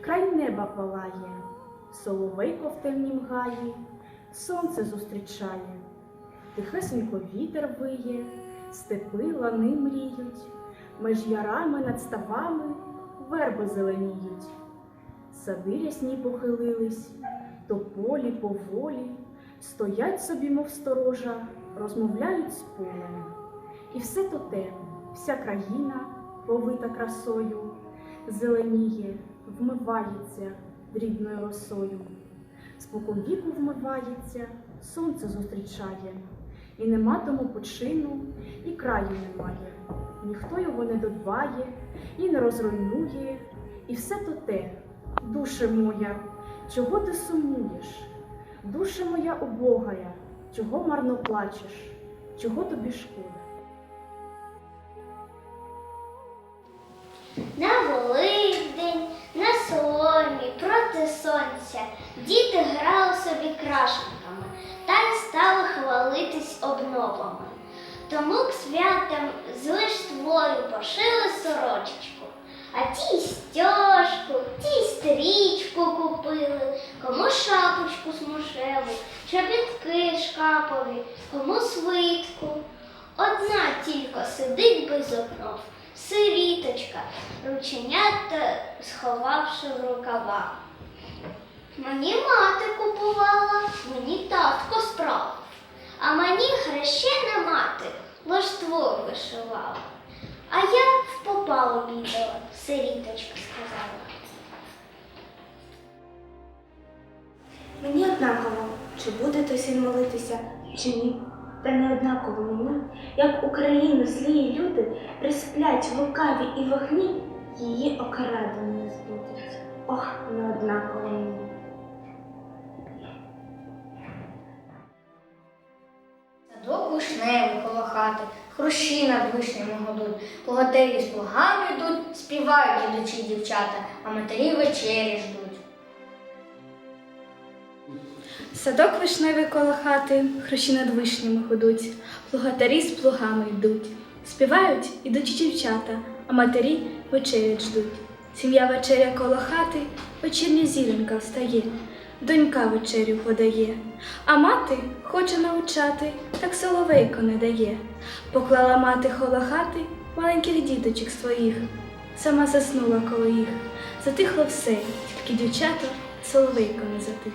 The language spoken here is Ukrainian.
край неба палає, соловейко в темнім гаї, сонце зустрічає, тихесенько вітер виє, степи лани мріють, меж ярами над ставами верби зеленіють. Сади рясні похилились, то полі поволі, стоять собі, мов сторожа, розмовляють з полем. І все то те, вся країна, повита красою, зеленіє, вмивається дрібною росою. Спокон віку вмивається, сонце зустрічає, і нема тому почину, і краю немає. Ніхто його не додбає і не розруйнує, і все то те, душе моя, чого ти сумуєш? Душе моя убогая, чого марно плачеш, чого тобі шкода? На Великдень, на соломі, проти сонця, діти грали собі крашенками та й стали хвалитись обновами. Тому к святам з листвою пошили сорочечку, а ті стяжку, ті стрічку купили, кому шапочку смушеву, чобітки шкапові, кому свитку. Одна тільки сидить без окнов, сиріточка, рученята сховавши в рукавах. Мені мати купувала, мені татко справив, а мені хрещена мати лаштво вишивала. А я в попало бідала, сиріточка сказала. Мені однаково, чи буде той син молитися, чи ні. Та не однаково мені, як Україну злії люди присплять в лукаві і вогні, її окраду не збудуть. Ох, не однаково мені. Садок вишневий коло хати, хрущі над вишнями гудуть, богатирі з плугами йдуть, співають ідучі дівчата, а матері вечері ждуть. Садок вишневий коло хати, хрущі над вишнями ходуть, плугатарі з плугами йдуть. Співають ідучі дівчата, а матері вечерять ждуть. Сім'я вечеря коло хати, вечірня зіронька встає, донька вечерю подає, а мати хоче навчати, так соловейко не дає. Поклала мати коло хати маленьких діточок своїх, сама заснула коло їх. Затихло все, тільки дівчата соловейко не затих.